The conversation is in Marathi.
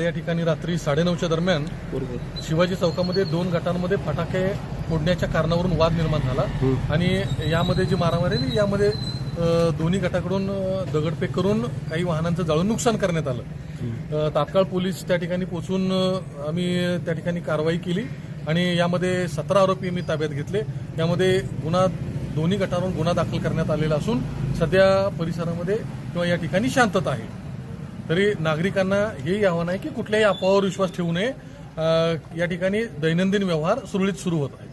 या ठिकाणी रात्री साडेनऊच्या दरम्यान शिवाजी चौकामध्ये दोन गटांमध्ये फटाके फोडण्याच्या कारणावरून वाद निर्माण झाला. आणि यामध्ये जी मारामारी झाली, यामध्ये दोन्ही गटाकडून दगडफेक करून काही वाहनांचं जाळून नुकसान करण्यात आलं. तात्काळ पोलीस त्या ठिकाणी पोहोचून आम्ही त्या ठिकाणी कारवाई केली आणि यामध्ये सतरा आरोपी मी ताब्यात घेतले. यामध्ये गुन्हा दोन्ही गटावरून गुन्हा दाखल करण्यात आलेला असून सध्या परिसरामध्ये किंवा या ठिकाणी शांतता आहे. तरी नागरिकांना हेही आव्हान आहे की कुठल्याही अफवावर विश्वास ठेवू नये. या ठिकाणी दैनंदिन व्यवहार सुरळीत सुरू होत आहे